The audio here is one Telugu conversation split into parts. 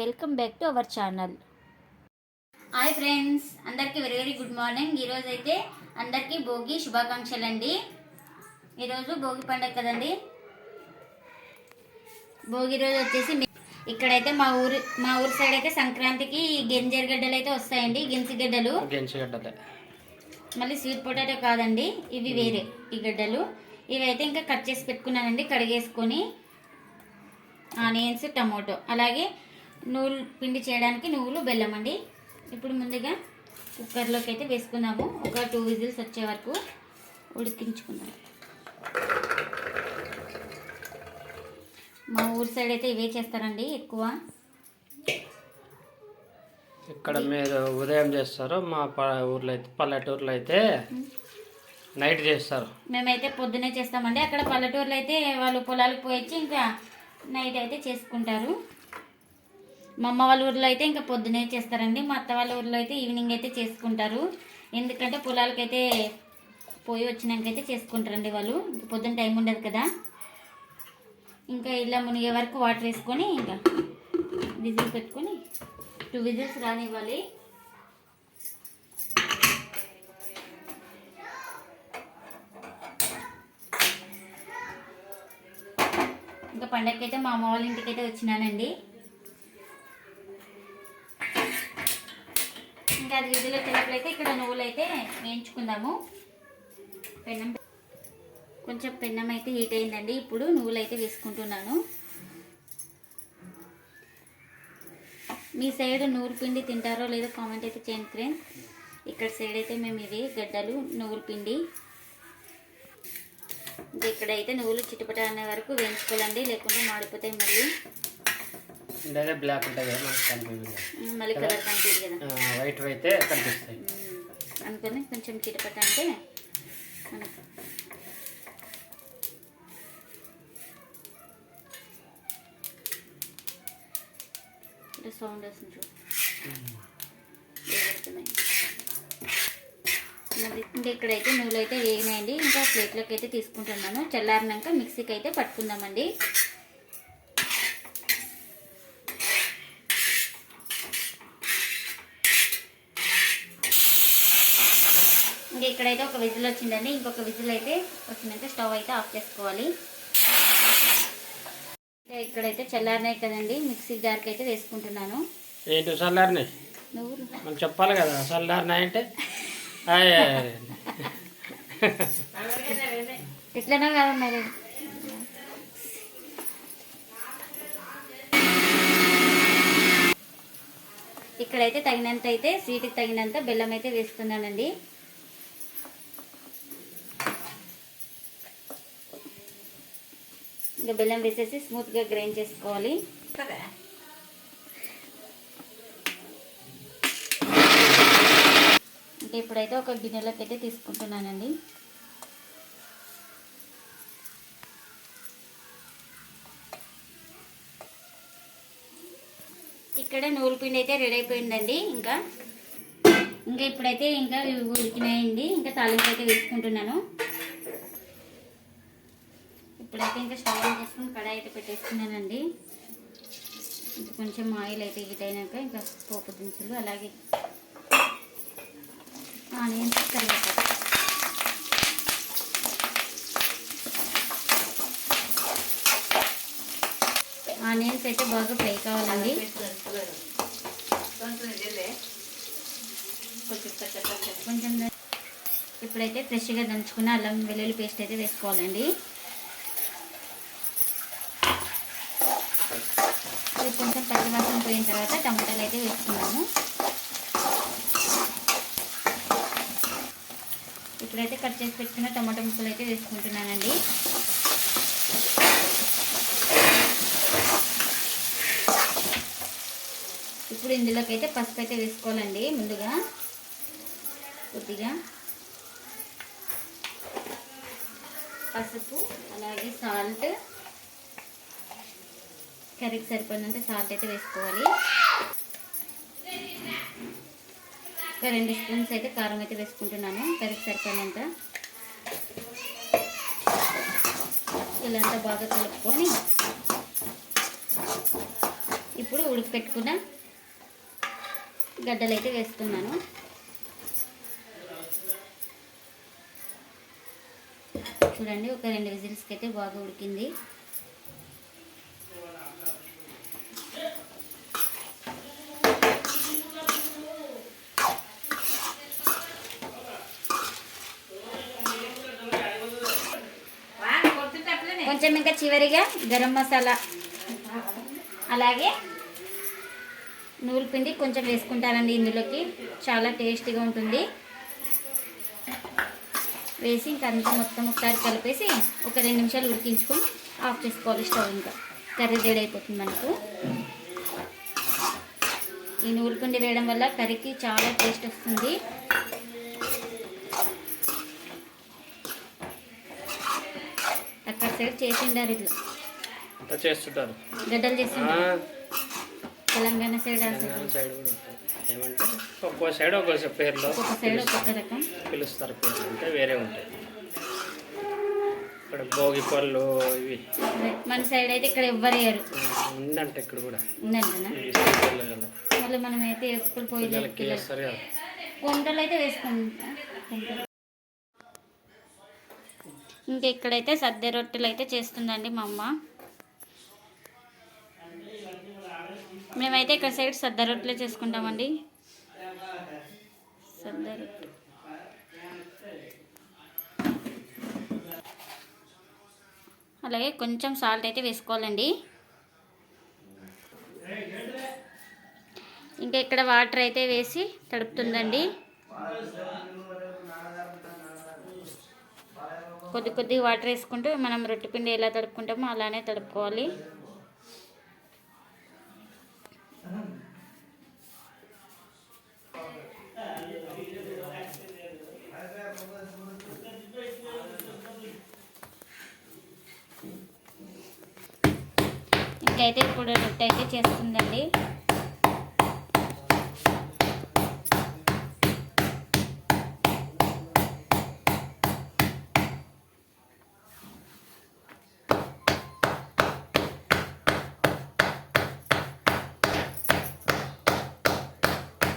Welcome back to our channel. Hi friends అందరికీ వెరీ వెరీ గుడ్ మార్నింగ్. ఈరోజు అయితే అందరికీ భోగి శుభాకాంక్షలు అండి ఈరోజు భోగి పండుగ కదండి. భోగి రోజు వచ్చేసి ఇక్కడైతే మా ఊరు మా ఊరు సైడ్ అయితే సంక్రాంతికి గెంజర్ గడ్డలు అయితే వస్తాయండి గెంచి గడ్డలు. మళ్ళీ స్వీట్ పొటాటో కాదండి ఇవి వేరే ఈ గడ్డలు. ఇవి అయితే ఇంకా కట్ చేసి పెట్టుకున్నానండి కడిగేసుకొని ఆనియన్స్ టమోటో. అలాగే నువ్వులు పిండి చేయడానికి నువ్వులు బెల్లం అండి. ఇప్పుడు ముందుగా కుక్కర్లోకి అయితే వేసుకుందాము. ఒక టూ విజిల్స్ వచ్చే వరకు ఉడికించుకుందాం. మా ఊరు సైడ్ అయితే ఇవే చేస్తారండి ఎక్కువ. ఇక్కడ మీరు ఉదయం చేస్తారు మా ఊర్లో అయితే పల్లెటూరులో అయితే నైట్ చేస్తారు. మేమైతే పొద్దునే చేస్తామండి. అక్కడ పల్లెటూరులో అయితే వాళ్ళు పొలాలకు పోయొచ్చి ఇంకా నైట్ అయితే చేసుకుంటారు. మా అమ్మ వాళ్ళ ఊర్లో అయితే ఇంకా పొద్దునే చేస్తారండి. మా అత్త వాళ్ళ ఊర్లో అయితే ఈవినింగ్ అయితే చేసుకుంటారు. ఎందుకంటే పొలాలకైతే పోయి వచ్చినాకైతే చేసుకుంటారండి వాళ్ళు. పొద్దున్న పొద్దున టైం ఉండదు కదా. ఇంకా ఇలా మునిగే వరకు వాటర్ వేసుకొని ఇంకా విజిల్ పెట్టుకొని టూ విజిల్స్ రానివ్వాలి. ఇంకా పండగకి అయితే మా అమ్మ వాళ్ళ ఇంటికైతే వచ్చినానండి. ఇంకా అది విధులు వచ్చేటప్పుడైతే ఇక్కడ నువ్వులు అయితే వేయించుకుందాము. పెన్నం కొంచెం పెన్నం అయితే హీట్ అయిందండి. ఇప్పుడు నువ్వులు అయితే వేసుకుంటున్నాను. మీ సైడ్ నూరు పిండి తింటారో లేదో కామెంట్ అయితే చేయండి ఫ్రెండ్స్. ఇక్కడ సైడ్ అయితే మేము ఇవి గడ్డలు నువ్వుల పిండి. ఇక్కడైతే నువ్వులు చిట్టుపట అనే వరకు వేయించుకోవాలండి లేకుంటే మాడిపోతాయి మళ్ళీ. ఇదైతే బ్లాక్ ఉంటుంది కదా మనకు మళ్ళీ కలర్ కనిపించదు కదా. వైట్ అయితే కనిపిస్తాయి. ఉమ్, అనుకొని కొంచెం చిటపట అంటే ఇలా సౌండ్ వస్తుంది ఇంకా ఇక్కడైతే నువ్వులు అయితే వేగినాయండి. ఇంకా ప్లేట్లోకి అయితే తీసుకుంటున్నాను చల్లారినాక మిక్సీకి అయితే పట్టుకుందామండి. ఇంకా ఇక్కడైతే ఒక విజిల్ వచ్చిందండి ఇంకొక విజిల్ అయితే వచ్చినాక స్టవ్ అయితే ఆఫ్ చేసుకోవాలి. ఇంకా ఇక్కడైతే చల్లారినాయి కదండి మిక్సీ జార్కి అయితే వేసుకుంటున్నాను. ఏంటి చల్లారినాయి? నువ్వు? మనం చెప్పాలి కదా చల్లారినాయి అంటే. ఎట్లనో కదా మరి. ఇక్కడైతే తగినంత అయితే స్వీట్కి తగినంత బెల్లం అయితే వేస్తున్నానండి ఇంకా బెల్లం వేసేసి స్మూత్గా గ్రైండ్ చేసుకోవాలి. ఇంకా ఇప్పుడైతే ఒక గిన్నెలోకి అయితే తీసుకుంటున్నానండి. ఇక్కడ నూలు పిండి అయితే రెడీ అయిపోయిందండి. ఇంకా ఇంకా ఇప్పుడైతే ఇంకా ఉడికినాయండి. ఇంకా తాలింపు అయితే వేసుకుంటున్నాను. ఇప్పుడైతే ఇంకా స్టవ్ ఆన్ చేసుకుని కడాయి అయితే పెట్టేసుకున్నానండి. ఇంకా కొంచెం ఆయిల్ అయితే హీట్ అయినాక ఇంకా పోపు దినుసులు అలాగే ఆనియన్స్ కరివేపాకు. ఆనియన్స్ అయితే బాగా ఫ్రై కావాలండి. కొంచెం ఇప్పుడైతే ఫ్రెష్గా దంచుకున్న అల్లం వెల్లుల్లి పేస్ట్ అయితే వేసుకోవాలండి ఇది కొంచెం పచ్చివాసన పోయిన తర్వాత టమాటాలు అయితే వేసుకున్నాము ఇప్పుడైతే కట్ చేసి పెట్టుకున్న టమాటా ముక్కలు అయితే వేసుకుంటున్నానండి. ఇప్పుడు ఇందులోకి అయితే పసుపు అయితే వేసుకోవాలండి ముందుగా. కొద్దిగా పసుపు అలాగే సాల్ట్ కర్రీకి సరిపడినంత సాల్ట్ అయితే వేసుకోవాలి. ఒక రెండు స్పూన్స్ అయితే కారం అయితే వేసుకుంటున్నాను కర్రీకి సరిపడినంత. ఇలా బాగా కలుపుకొని ఇప్పుడు ఉడకపెట్టుకున్న గడ్డలు అయితే వేస్తున్నాను. చూడండి ఒక రెండు విజిల్స్కి అయితే బాగా ఉడికింది కొంచెం ఇంకా చివరిగా గరం మసాలా. అలాగే నూలు పిండి కొంచెం వేసుకుంటారండి ఇందులోకి. చాలా టేస్టీగా ఉంటుంది. వేసి ఇంకా అంతా మొత్తం ఒకసారి కలిపేసి ఒక రెండు నిమిషాలు ఉడికించుకొని ఆఫ్ చేసుకోవాలి స్టవ్ ఇంకా. కర్రీ రెడీ అయిపోతుంది మనకు. ఈ నూలు పిండి వేయడం వల్ల కర్రీకి చాలా టేస్ట్ వస్తుంది అక్కడ సైడ్ చేసిండారు ఇట్లా. చేస్తుంటారు. గడ్డలు చేస్తుంటారు. తెలంగాణ సైడ్ తెలంగాణ సైడ్ కూడా ఉంటుంది ఏమంటే ఒక్కో సైడ్ ఒక్కో పేర్లో ఒక్కొక్క సైడ్ ఒక్కొక్క రకం. పిలుస్తారు పేర్లు అంటే వేరే ఉంటాయి. ఇక్కడ భోగి పళ్ళు ఇవి. మన సైడ్ అయితే ఇక్కడ ఎవ్వరు వేయరు. ఆ, ఉందంట ఇక్కడ కూడా. ఉందంటనా? కదా. మళ్ళీ మనం అయితే ఎప్పుడు పోయి పిల్లలకి వేస్తారు కదా. వంటలు అయితే వేసుకుంటాం. ఇంకా ఇక్కడైతే సద్ద రొట్టెలు అయితే చేస్తుందండి మా అమ్మ. మేమైతే ఇక్కడ సైడ్ సద్ద రొట్టెలే చేసుకుంటామండి. సద్ద రొట్టె. అలాగే కొంచెం సాల్ట్ అయితే వేసుకోవాలండి. ఇంకా ఇక్కడ వాటర్ అయితే వేసి తడుపుతుందండి. కొద్ది కొద్ది వాటర్ వేసుకుంటూ మనం రొట్టె పిండి ఎలా తడుపుకుంటామో అలానే తడుపుకోవాలి. ఇంకైతే ఇప్పుడు రొట్టె అయితే చేస్తుందండి.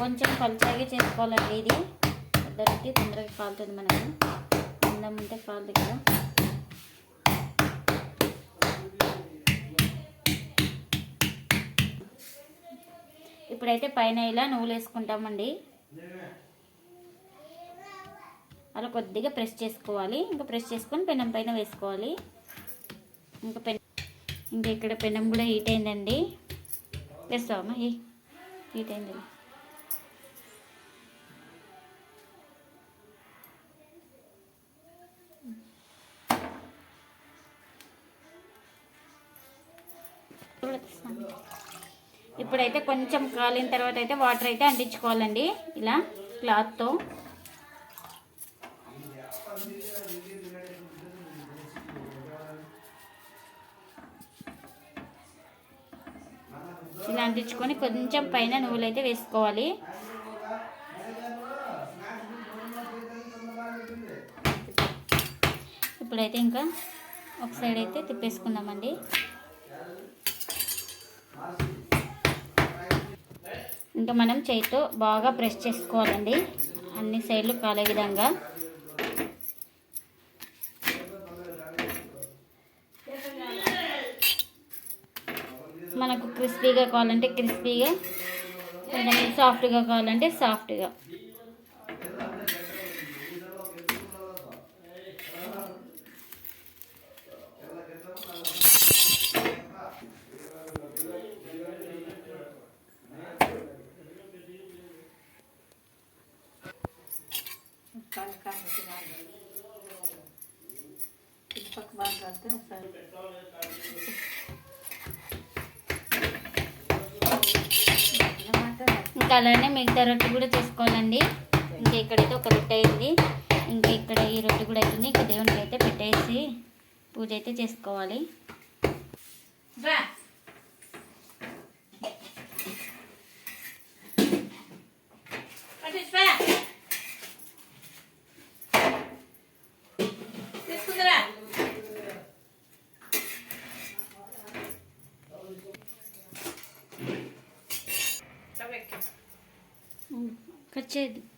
కొంచెం పలుచాగే చేసుకోవాలండి ఇది. పెద్దలకి తొందరగా కాలుతుంది మనకి. అందం ఉంటే కాలుతుంది కదా ఇప్పుడైతే పైన ఇలా నువ్వులు వేసుకుంటామండి. అలా కొద్దిగా ప్రెస్ చేసుకోవాలి. ఇంకా ప్రెస్ చేసుకొని పెనం పైన వేసుకోవాలి. ఇంకా పెన్ ఇంకా ఇక్కడ పెనం కూడా హీట్ అయిందండి. వేస్తావమ్మా ఏ హీట్ అయింది ఇప్పుడైతే కొంచెం కాలిన తర్వాత అయితే వాటర్ అయితే అంటించుకోవాలండి. ఇలా క్లాత్తో. ఇలా అంటించుకొని కొంచెం పైన నువ్వులు అయితే వేసుకోవాలి. ఇప్పుడైతే ఇంకా ఒక సైడ్ అయితే తిప్పేసుకుందామండి. ఇంకా మనం చేతితో బాగా ప్రెస్ చేసుకోవాలండి. అన్ని సైడ్లు కాలే విధంగా. మనకు క్రిస్పీగా కావాలంటే క్రిస్పీగా కొంచెం సాఫ్ట్గా కావాలంటే సాఫ్ట్గా. ఇంకా అలానే మిగతా రొట్టె కూడా చేసుకోవాలండి. ఇంకా ఇక్కడైతే ఒక రొట్టె అయింది. ఇంకా ఇక్కడ ఈ రొట్టె కూడా అవుతుంది ఇంకా దేవునికి అయితే పెట్టేసి పూజ అయితే చేసుకోవాలి. కట్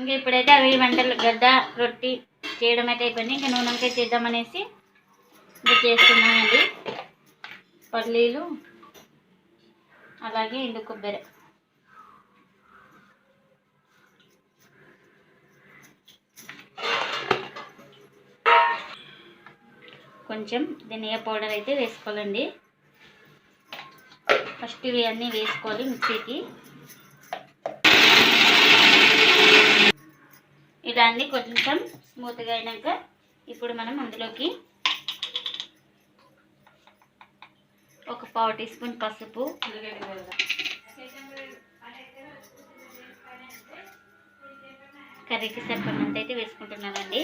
ఇంకా ఇప్పుడైతే అవి వంటలు గడ్డ రొట్టి చేయడం అయితే అయిపోయింది. ఇంకా నూనెంకాయ చేద్దామనేసి ఇంకా చేస్తున్నానండి. పల్లీలు అలాగే ఎండు కొబ్బరి. కొంచెం ధనియా పౌడర్ అయితే వేసుకోవాలండి. ఫస్ట్ ఇవి అన్నీ వేసుకోవాలి మిక్సీకి. దాన్ని కొంచెం స్మూత్గా అయినాక ఇప్పుడు మనం అందులోకి ఒక పావు టీ స్పూన్ పసుపు కర్రీకి సరిపడినంత అయితే వేసుకుంటున్నానండి.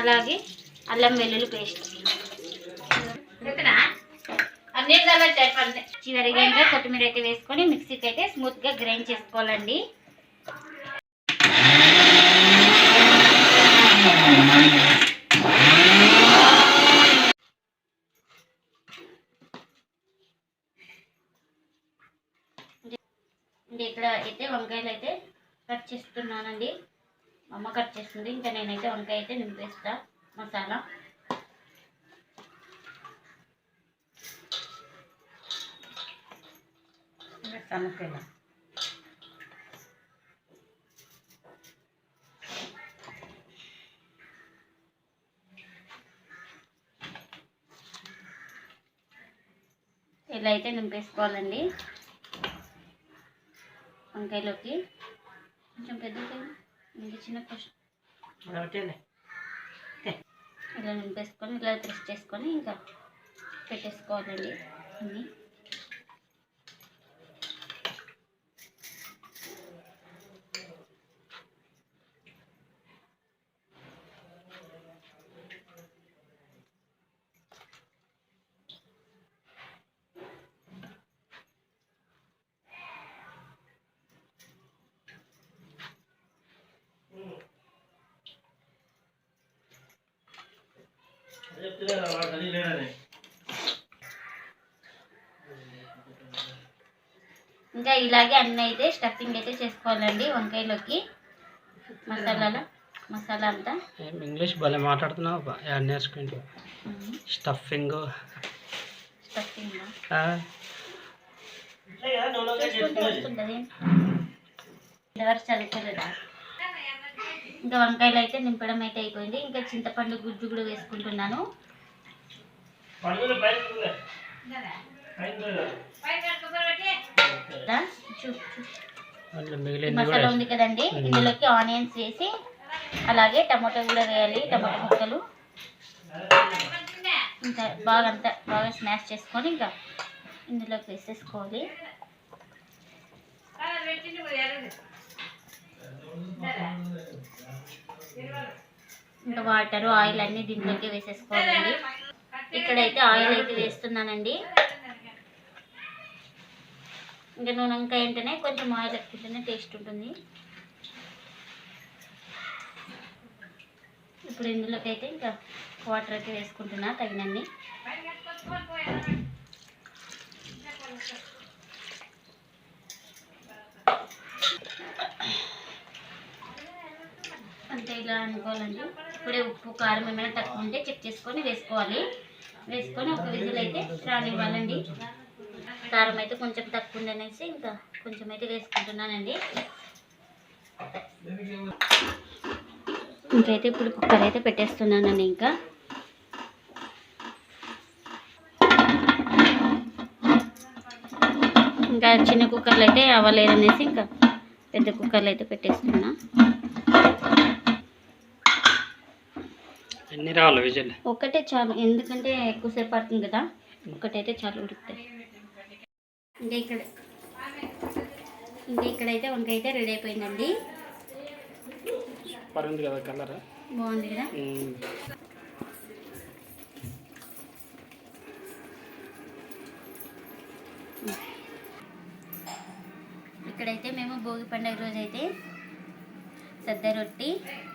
అలాగే అల్లం వెల్లుల్లి పేస్ట్. చివరిగా ఇంకా కొత్తిమీర అయితే వేసుకొని మిక్సీకి అయితే స్మూత్గా గ్రైండ్ చేసుకోవాలండి. ఇక్కడ అయితే వంకాయలు అయితే కట్ చేస్తున్నానండి. మా అమ్మ కట్ చేస్తుంది. ఇంకా నేనైతే వంకాయ అయితే నింపేస్తా మసాలా. సన్నకాయ ఇలా అయితే నింపేసుకోవాలండి. వంకాయలోకి. కొంచెం పెద్ద ఇంకా చిన్న. ఒకటేలే ఇలా నింపేసుకొని ఇలా ప్రెస్ చేసుకొని ఇంకా పెట్టేసుకోవాలండి. అన్నీ ఇంకా ఇలాగే అన్నీ అయితే స్టఫింగ్ అయితే చేసుకోవాలండి వంకాయలోకి. మసాలాలో మసాలా అంతా. ఇంగ్లీష్ భలే మాట్లాడుతున్నావు. యాడ్ నేర్చుకుంటూ. స్టఫింగ్ స్టఫింగ్ చదువుకోలేదా? ఇంకా వంకాయలు అయితే నింపడం అయితే అయిపోయింది. ఇంకా చింతపండు గుజ్జు కూడా వేసుకుంటున్నాను. మసాలా ఉంది కదండి. ఇందులోకి ఆనియన్స్ వేసి అలాగే టమాటో కూడా వేయాలి. టమాటో ముక్కలు. ఇంకా బాగా అంతా బాగా స్మాష్ చేసుకొని ఇంకా ఇందులోకి వేసేసుకోవాలి. ఇంకా వాటర్ ఆయిల్ అన్ని దీంట్లోకి వేసేసుకోవాలండి ఇక్కడైతే ఆయిల్ అయితే వేస్తున్నానండి. ఇంకా నూనె ఇంకా ఏంటనే కొంచెం ఆయిల్ ఎక్కువనే టేస్ట్ ఉంటుంది. ఇప్పుడు ఇందులోకి అయితే ఇంకా వాటర్ అయితే వేసుకుంటున్నా తగినన్ని అంతే ఇలా అనుకోవాలండి. ఇప్పుడే ఉప్పు కారం ఏమైనా తక్కువ ఉంటే చెక్ చేసుకొని వేసుకోవాలి. వేసుకొని ఒక విజిల్ అయితే రానివ్వాలండి. కారం అయితే కొంచెం తక్కువ ఉంది అనేసి ఇంకా కొంచెం అయితే వేసుకుంటున్నానండి. ఇంకైతే ఇప్పుడు కుక్కర్ అయితే పెట్టేస్తున్నానండి ఇంకా. ఇంకా చిన్న కుక్కర్లు అయితే అవ్వలేదనేసి ఇంకా పెద్ద కుక్కర్లు అయితే పెట్టేస్తున్నా. రావాలి ఒక్కటే చాలు ఎందుకంటే ఎక్కువసేపు పడుతుంది కదా. ఒకటైతే చాలు ఉడుకుతాయి. ఇంకా ఇక్కడ ఇంకా ఇక్కడైతే వంకాయ అయితే రెడీ అయిపోయిందండి. సూపర్ ఉంది కదా కలర్. బాగుంది కదా? ఇక్కడైతే మేము భోగి పండుగ రోజు అయితే సద్ద రొట్టి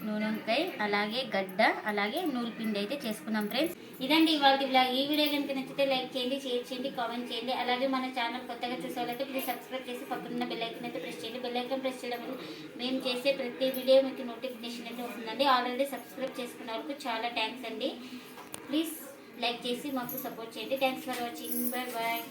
నూనెకాయ అలాగే గడ్డ అలాగే నూలు పిండి అయితే చేసుకున్నాం ఫ్రెండ్స్. ఇదండి ఇవాళ బ్లాగ్ ఈ వీడియో కనుక నచ్చితే లైక్ చేయండి షేర్ చేయండి కామెంట్ చేయండి. అలాగే మన ఛానల్ కొత్తగా చూసేవాళ్ళైతే ప్లీజ్ సబ్స్క్రైబ్ చేసి పక్కనున్న బెల్ ఐకన్ అయితే ప్రెస్ చేయండి. బెల్ ఐకన్ ప్రెస్ చేయడం వల్ల మేము చేసే ప్రతి వీడియో మీకు నోటిఫికేషన్ అయితే వస్తుందండి. ఆల్రెడీ సబ్స్క్రైబ్ చేసుకున్న వరకు చాలా థ్యాంక్స్ అండి. ప్లీజ్ లైక్ చేసి మాకు సపోర్ట్ చేయండి. Thanks for watching bye bye